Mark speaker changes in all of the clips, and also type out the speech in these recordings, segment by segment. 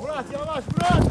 Speaker 1: Murat yavaş Murat.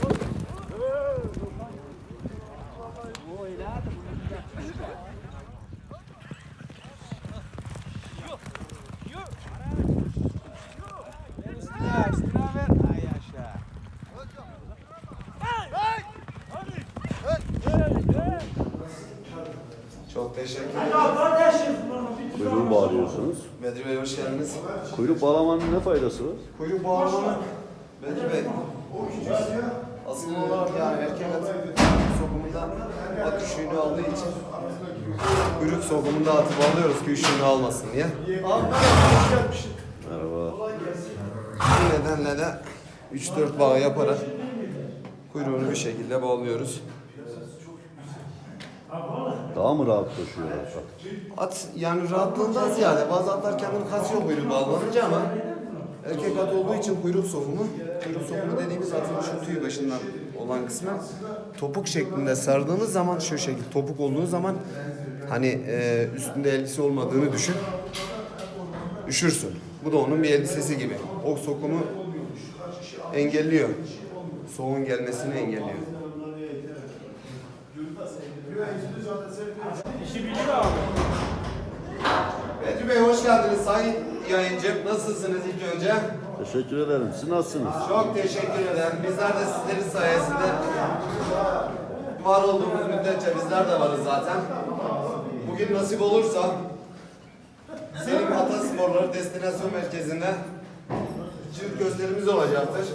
Speaker 2: Çok teşekkür ederim.
Speaker 3: Kuyruğu bağlıyorsunuz.
Speaker 2: Bedri Bey hoş geldiniz.
Speaker 3: Kuyruk bağlamanın ne faydası var?
Speaker 2: Kuyruk bağlamanın Bedri Bey. Asıl olarak yani erkek atı sokumunda yünü aldığı için kuyruk sokumunda atı bağlıyoruz ki üşüğünü almasın diye.
Speaker 3: Merhaba.
Speaker 2: Bu nedenle de 3-4 bağ yaparak kuyruğunu bir şekilde bağlıyoruz.
Speaker 3: Daha mı rahat koşuyorlar? Bak.
Speaker 2: At yani rahatlığından ziyade bazı atlar kendini kasıyor kuyruğu bağlanınca ama erkek at olduğu için kuyruk sokumu, kuyruk sokumu dediğimiz atın şu tüy başından olan kısmı topuk şeklinde sardığımız zaman şu şekilde topuk olduğu zaman hani e, üstünde elbise olmadığını düşün. Üşürsün. Bu da onun bir elbisesi gibi. O sokumu engelliyor. Soğuğun gelmesini engelliyor. Sayın yayıncım. Nasılsınız ilk önce?
Speaker 3: Teşekkür ederim. Siz nasılsınız?
Speaker 2: Çok teşekkür ederim. Bizler de sizlerin sayesinde var olduğumuz müddetçe bizler de varız zaten. Bugün nasip olursa Selim Atasporları Destinasyon Merkezi'nde cirit gösterimiz olacaktır.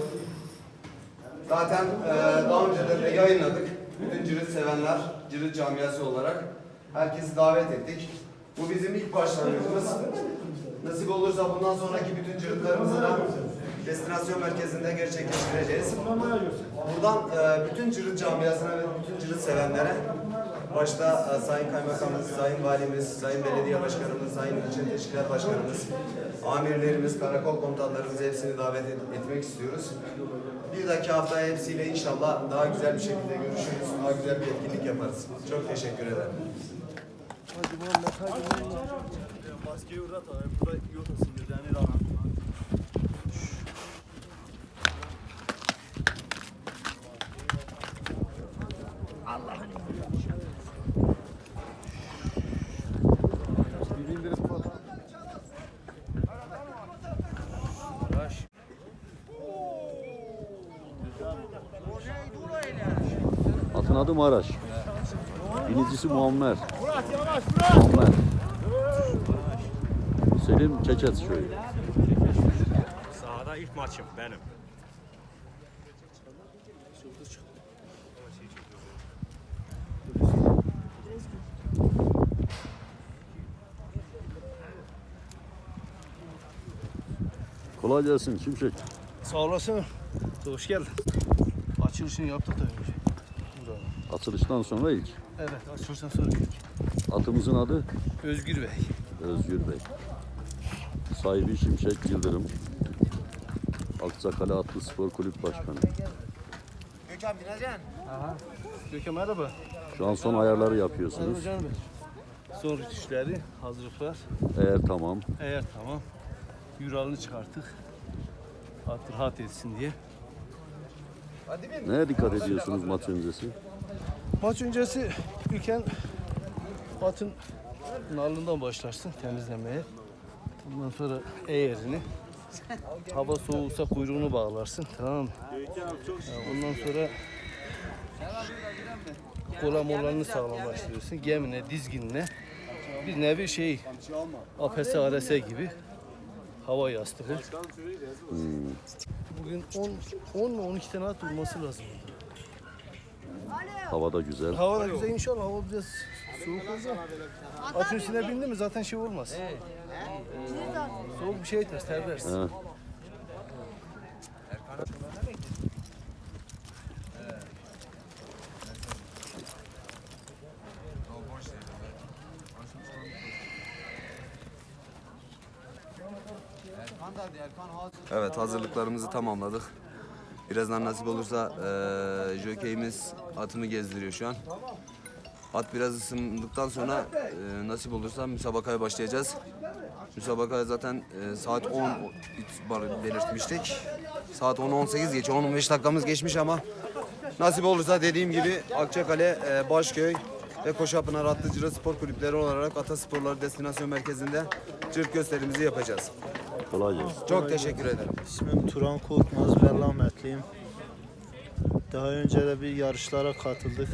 Speaker 2: Zaten eee, daha önceleri de yayınladık. Bütün cirit sevenler, cirit camiası olarak herkesi davet ettik. Bu bizim ilk başlangıcımız. Nasip olursa bundan sonraki bütün ciritlerimizi de destinasyon merkezinde gerçekleştireceğiz. Buradan eee, bütün cirit camiasına ve bütün cirit sevenlere başta eee, Sayın Kaymakamımız, Sayın Valimiz, Sayın Belediye Başkanımız, Sayın İlçe Teşkilat Başkanımız, amirlerimiz, karakol komutanlarımız hepsini davet et- etmek istiyoruz. Bir dahaki haftaya hepsiyle inşallah daha güzel bir şekilde görüşürüz. Daha güzel bir etkinlik yaparız. Çok teşekkür ederim.
Speaker 1: Maskeyi uğrat abi. Burada yotasın gözlerini rahat.
Speaker 3: Atın adı Maraş. Binicisi Muammer.
Speaker 1: Murat yavaş Murat.
Speaker 3: Muammer. Selim Çeçet Şöyü.
Speaker 4: Sahada ilk maçım benim.
Speaker 3: Kolay gelsin Şimşek.
Speaker 5: Sağ olasın. Hoş geldin. Açılışını yaptık da önce. Burada.
Speaker 3: Açılıştan sonra ilk.
Speaker 5: Evet, açılıştan sonra geldik.
Speaker 3: Atımızın adı
Speaker 5: Özgür Bey.
Speaker 3: Özgür Bey. Sahibi Şimşek Yıldırım. Akçakale Atlı Spor Kulüp Başkanı.
Speaker 2: Gökhan bineceksin.
Speaker 5: Gökhan merhaba.
Speaker 3: Şu an son ayarları yapıyorsunuz.
Speaker 5: Merhaba canım. Son rütüşleri, hazırlıklar.
Speaker 3: Eğer tamam.
Speaker 5: Eğer tamam. Yuralını çıkarttık. At rahat etsin diye.
Speaker 2: Hadi bin.
Speaker 3: Neye dikkat ediyorsunuz maç öncesi?
Speaker 5: Maç öncesi ilken atın nalından başlarsın temizlemeye. Ondan sonra eğerini, Hava soğuksa kuyruğunu bağlarsın tamam mı? Ya ondan sonra kola molanını sağlamlaştırıyorsun. Gemine, dizginine bir nevi şey APS ARS gibi hava yastığı. Bugün 10 10 12 tane at vurması lazım.
Speaker 3: Havada güzel.
Speaker 5: Hava da güzel inşallah hava biraz soğuk olacak. Atın üstüne bindi mi zaten şey olmaz. Soğuk bir şey etmez, terlersin.
Speaker 2: Evet hazırlıklarımızı tamamladık. Birazdan nasip olursa eee jokeyimiz atımı gezdiriyor şu an. At biraz ısındıktan sonra eee, nasip olursa müsabakaya başlayacağız. Müsabakaya zaten eee, saat 10 itibarı belirtmiştik. Saat 10-18 geçiyor. 10-15 dakikamız geçmiş ama nasip olursa dediğim gibi Akçakale, eee, Başköy ve Koşapınar Atlı Cıra Spor Kulüpleri olarak Atasporları Destinasyon Merkezi'nde cırt gösterimizi yapacağız.
Speaker 3: Kolay gelsin.
Speaker 2: Çok teşekkür ederim.
Speaker 4: İsmim Turan Korkmaz, Berlametliyim. Daha önce de bir yarışlara katıldık.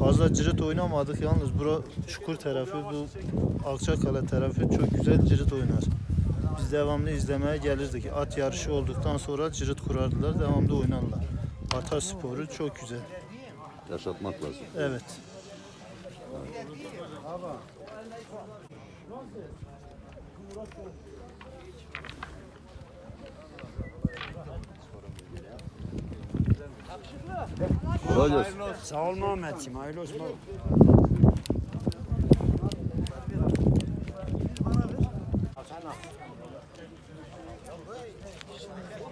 Speaker 4: Fazla cırıt oynamadık yalnız bura Çukur tarafı, bu Alçakale tarafı çok güzel cırıt oynar. Biz devamlı izlemeye gelirdik. At yarışı olduktan sonra cırıt kurardılar, devamlı oynarlar. Ata sporu çok güzel.
Speaker 3: Yaşatmak lazım.
Speaker 4: Evet.
Speaker 3: Kolay gelsin.
Speaker 6: Sağ ol Mehmetciğim, hayırlı olsun.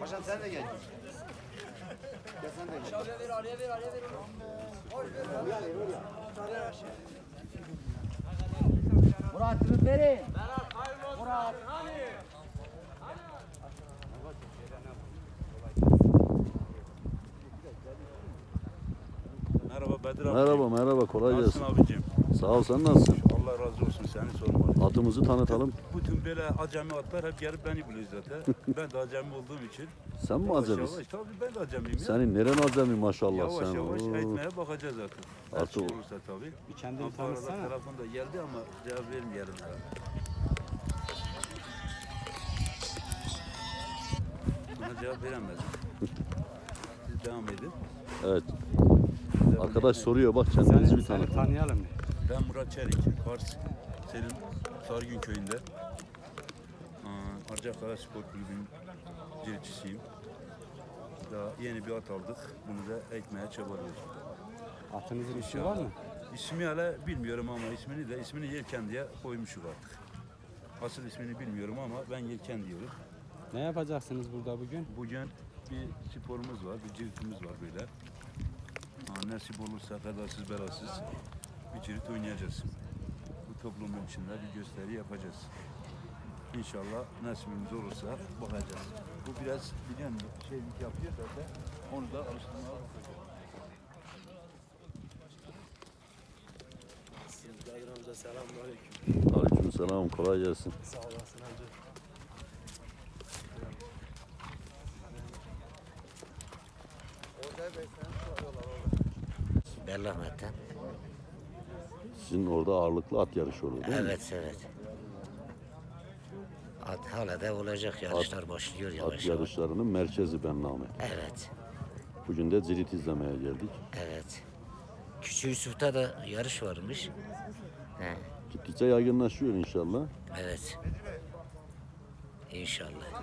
Speaker 2: Paşam sen de gel. Gel sen de gel.
Speaker 6: Murat Rıferi.
Speaker 7: Merhaba Bedir abi.
Speaker 3: Merhaba merhaba kolay
Speaker 7: Nasılsın
Speaker 3: gelsin.
Speaker 7: abicim?
Speaker 3: Sağ ol sen nasılsın?
Speaker 7: Allah razı olsun seni sormalı.
Speaker 3: Atımızı tanıtalım.
Speaker 7: Bütün böyle acemi atlar hep gelip beni buluyor zaten. ben de acemi olduğum için.
Speaker 3: Sen mi
Speaker 7: Yavaş
Speaker 3: acemisin?
Speaker 7: yavaş tabii ben de acemiyim ya.
Speaker 3: Senin neren acemi maşallah
Speaker 7: yavaş
Speaker 3: sen.
Speaker 7: yavaş
Speaker 3: Oo.
Speaker 7: eğitmeye bakacağız zaten. Her
Speaker 3: Artık
Speaker 7: şey
Speaker 3: o-
Speaker 7: olursa tabii.
Speaker 6: Bir kendini
Speaker 7: Ankara'da
Speaker 6: tanıtsana.
Speaker 7: telefonda geldi ama cevap vermeyelim herhalde. Buna cevap veremez. Siz devam edin.
Speaker 3: Evet. Arkadaş soruyor bak kendinizi bir tanıtın.
Speaker 6: tanıyalım.
Speaker 7: Ben Murat Çelik, Kars, Selim Sargün köyünde. Aa, Arcakaya Spor Kulübü'nün ciritçisiyim. Daha yeni bir at aldık. Bunu da ekmeye çabalıyoruz.
Speaker 6: Atınızın ismi var mı?
Speaker 7: İsmi hala bilmiyorum ama ismini de ismini Yelken diye koymuşuk artık. Asıl ismini bilmiyorum ama ben Yelken diyorum.
Speaker 6: Ne yapacaksınız burada bugün?
Speaker 7: Bugün bir sporumuz var, bir ciritimiz var böyle. Nasip olursa kazasız belasız bir cirit oynayacağız. Bu toplumun içinde bir gösteri yapacağız. İnşallah nasibimiz olursa bakacağız. Bu biraz biliyor musun şeylik yapıyor zaten. Onu da alıştırmaya bakacağız.
Speaker 5: Amca selamünaleyküm.
Speaker 3: Aleykümselam kolay gelsin.
Speaker 5: Sağ olasın amca.
Speaker 8: Berlahmet'ten.
Speaker 3: Sizin orada ağırlıklı at yarışı olur değil mi?
Speaker 8: Evet evet. At hala da olacak yarışlar başlıyor
Speaker 3: At
Speaker 8: yavaş yavaş.
Speaker 3: yarışlarının merkezi Benname.
Speaker 8: Evet
Speaker 3: Bugün de zirit izlemeye geldik.
Speaker 8: evet. Küçük Yusuf'ta da yarış varmış. He,
Speaker 3: Gittikçe yaygınlaşıyor inşallah.
Speaker 8: evet. İnşallah.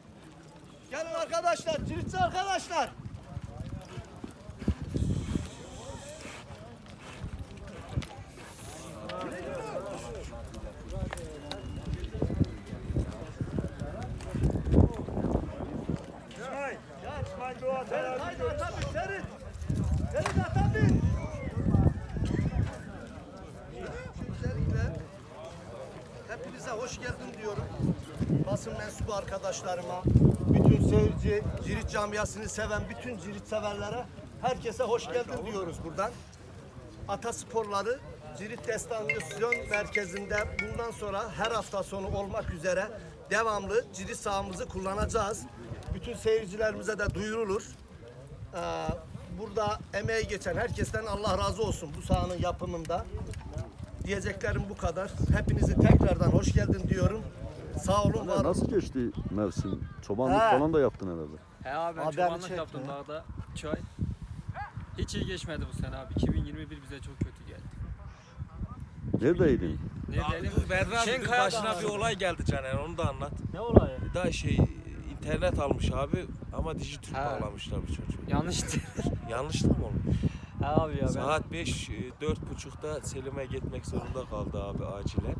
Speaker 6: Gelin arkadaşlar, ciritçi arkadaşlar.
Speaker 5: Haydi Atabin, Ferit! Ferit Atabin! Öncelikle
Speaker 9: hoş geldin diyorum. Basın mensubu arkadaşlarıma, seyirci, cirit camiasını seven bütün cirit severlere herkese hoş geldin diyoruz buradan. Atasporları Cirit Destansiyon Merkezi'nde bundan sonra her hafta sonu olmak üzere devamlı cirit sahamızı kullanacağız. Bütün seyircilerimize de duyurulur. Ee, burada emeği geçen herkesten Allah razı olsun bu sahanın yapımında. Diyeceklerim bu kadar. Hepinizi tekrardan hoş geldin diyorum. Sağ olun, var.
Speaker 3: Nasıl geçti Mersin? Çobanlık
Speaker 9: He.
Speaker 3: falan da yaptın herhalde.
Speaker 10: He abi ben
Speaker 9: Haberini
Speaker 10: çobanlık
Speaker 9: çekti.
Speaker 10: yaptım dağda 2 ay. Hiç iyi geçmedi bu sene abi. 2021 bize çok kötü geldi.
Speaker 3: Neredeydin?
Speaker 10: Ne diyelim?
Speaker 11: Berra
Speaker 10: Şenkaya'da
Speaker 11: başına bir olay geldi Caner onu da anlat.
Speaker 10: Ne olayı?
Speaker 11: Daha şey internet almış abi ama Dijitürk
Speaker 10: Ha.
Speaker 11: bağlamışlar bu çocuğu.
Speaker 10: Yanlıştı.
Speaker 11: Yanlışlık mı olmuş?
Speaker 10: He abi ya ben
Speaker 11: Saat 5 e, dört buçukta Selim'e gitmek zorunda kaldı abi acilen.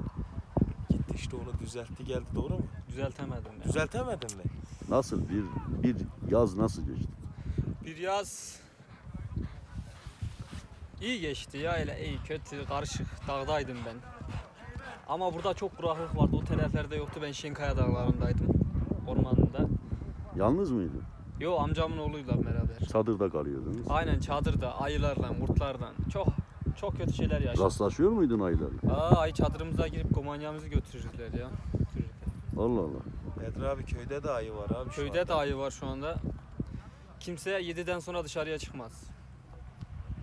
Speaker 11: İşte onu düzeltti geldi doğru mu?
Speaker 10: düzeltemedim ya.
Speaker 11: Düzeltemedin mi?
Speaker 3: Nasıl bir bir yaz nasıl geçti?
Speaker 10: Bir yaz iyi geçti ya öyle iyi kötü karışık dağdaydım ben. Ama burada çok kuraklık vardı. O teleferde yoktu. Ben Şenkaya dağlarındaydım. Ormanında.
Speaker 3: Yalnız mıydın?
Speaker 10: Yo amcamın oğluyla beraber.
Speaker 3: Çadırda kalıyordunuz.
Speaker 10: Aynen çadırda ayılarla, kurtlarla çok çok kötü şeyler yaşadık.
Speaker 3: Rastlaşıyor muydun aylarla?
Speaker 10: Aa ay çadırımıza girip komanyamızı götürürler ya. Götürürler.
Speaker 3: Allah Allah.
Speaker 11: Bedri abi köyde de ayı var abi şu
Speaker 10: Köyde
Speaker 11: anda.
Speaker 10: de ayı var şu anda. Kimse 7'den sonra dışarıya çıkmaz.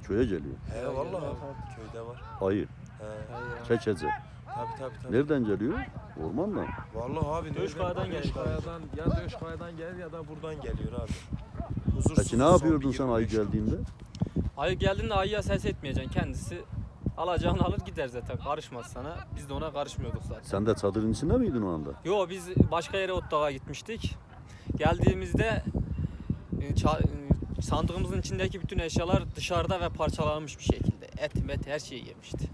Speaker 3: Köye geliyor.
Speaker 11: He vallahi abi köyde var.
Speaker 3: Ayı.
Speaker 11: He.
Speaker 10: Ayı ya.
Speaker 3: Çekece.
Speaker 11: Tabi tabi tabi.
Speaker 3: Nereden geliyor? Ormandan.
Speaker 11: Vallahi abi
Speaker 10: Döşkaya'dan
Speaker 11: nereden?
Speaker 10: geliyor.
Speaker 11: Döşkaya'dan ya Döşkaya'dan gelir ya da buradan geliyor abi. Huzursuz
Speaker 3: Peki ne yapıyordun sen ayı
Speaker 11: 25 gün.
Speaker 3: geldiğinde?
Speaker 10: Ayı geldiğinde ayıya ses etmeyeceksin. Kendisi alacağını alır gider zaten. Karışmaz sana. Biz de ona karışmıyorduk zaten.
Speaker 3: Sen de çadırın içinde miydin o anda?
Speaker 10: Yo biz başka yere Ottağ'a gitmiştik. Geldiğimizde e, ça- e, sandığımızın içindeki bütün eşyalar dışarıda ve parçalanmış bir şekilde. Et, met her şey yemişti.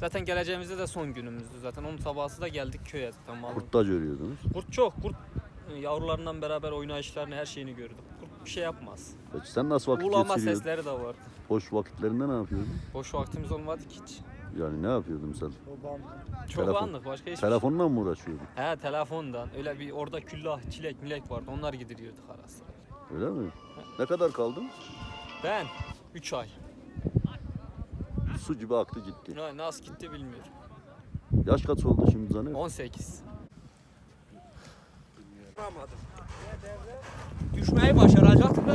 Speaker 10: Zaten geleceğimizde de son günümüzdü zaten. Onun sabahı da geldik köye zaten. malum.
Speaker 3: Kurtta görüyordunuz.
Speaker 10: Kurt çok. Kurt e, yavrularından beraber oynayışlarını her şeyini gördük. Kurt bir şey yapmaz.
Speaker 3: Peki sen nasıl vakit
Speaker 10: Uğulama
Speaker 3: geçiriyordun?
Speaker 10: sesleri de vardı.
Speaker 3: Boş vakitlerinde ne yapıyordun?
Speaker 10: Boş vaktimiz olmadı ki hiç.
Speaker 3: Yani ne yapıyordun sen?
Speaker 10: Çobanlık başka hiçbir şey.
Speaker 3: Telefonla mı uğraşıyordun?
Speaker 10: He telefondan. Öyle bir orada küllah, çilek, milek vardı. Onlar gidiriyorduk ara sıra.
Speaker 3: Öyle mi? Ne kadar kaldın?
Speaker 10: Ben 3 ay.
Speaker 3: Su gibi aktı gitti.
Speaker 10: Ne- Nasıl gitti bilmiyorum.
Speaker 3: Yaş kaç oldu şimdi Caner?
Speaker 10: 18.
Speaker 11: Düşmeyi başaracaktım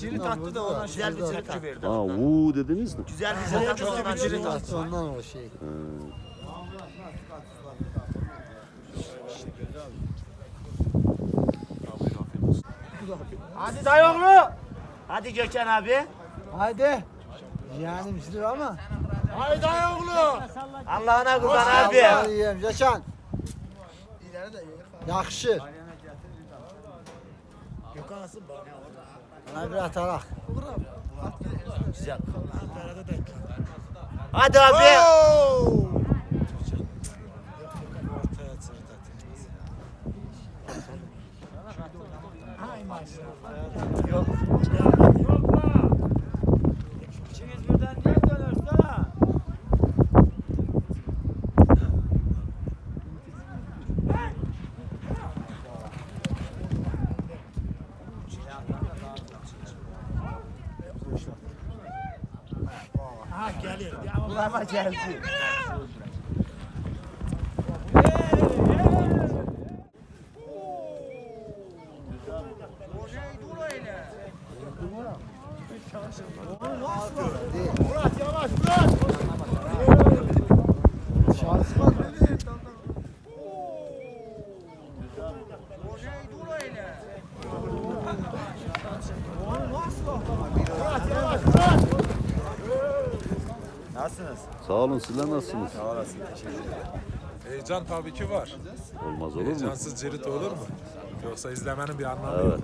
Speaker 9: Cirit attı da ona güzel bir cirit attı.
Speaker 3: Ha vuu dediniz mi?
Speaker 9: Güzel bir cirit attı, bir cirit attı.
Speaker 4: Ondan o şey.
Speaker 9: Hadi dayıoğlu. Hadi Gökhan abi.
Speaker 4: Haydi. Yeğenimizdir ama.
Speaker 9: Hadi dayıoğlu. Allah'ına kurban abi.
Speaker 4: Yiyeyim Yaşan. Yakışır. Bana bir atarak.
Speaker 9: Hadi abi. Kulağıma geldi.
Speaker 4: Şansıma
Speaker 3: Sağ olun sizler nasılsınız?
Speaker 12: Heyecan tabii ki var.
Speaker 3: Olmaz olur mu?
Speaker 12: Heyecansız cirit olur mu? Yoksa izlemenin bir anlamı
Speaker 3: Evet.
Speaker 12: yok.